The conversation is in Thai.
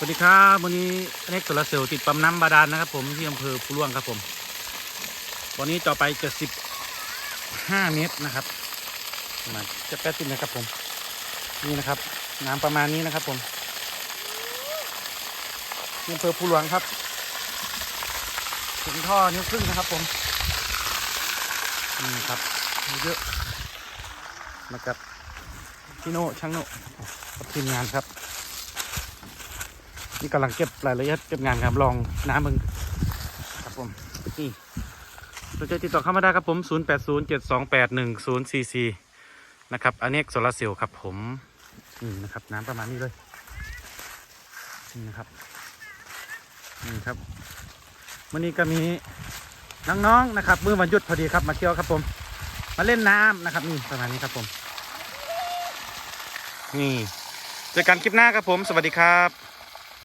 สวัสดีครับวันนี้เน็กโซลาร์เซลล์ติดปั๊มน้ำบาดาลนะครับ ผมที่อำเภอภูล่วงครับผมวันนี้ต่อไปจะสิบห้าเมตรนะครับมาจะแปดสิบเมตรครับผม นี่นะครับ น้ำประมาณนี้นะครับ ผมที่อำเภอภูหลวงครับถึงท่อนิ้วครึ่งนะครับ ผมนี่ครับเยอะมากับพี่โน่ช่างโน่กับทีมงานครับ นี่กำลังเก็บรายละเอียดเก็บงานครับลองน้ำมึงครับผมนี่สนใจติดต่อเข้ามาได้ครับผม 0 8 0 7 2 8 1 0 4 4 นะครับอันนี้โซลาเซลล์ครับผมนี่นะครับน้ำประมาณนี้เลยนี่นะครับนี่ครับวันนี้ก็มีน้องๆนะครับมือวันหยุดพอดีครับมาเที่ยวครับผม มาเล่นน้ำนะครับนี่ประมาณนี้ครับผม นี่เจอกันคลิปหน้าครับผม สวัสดีครับ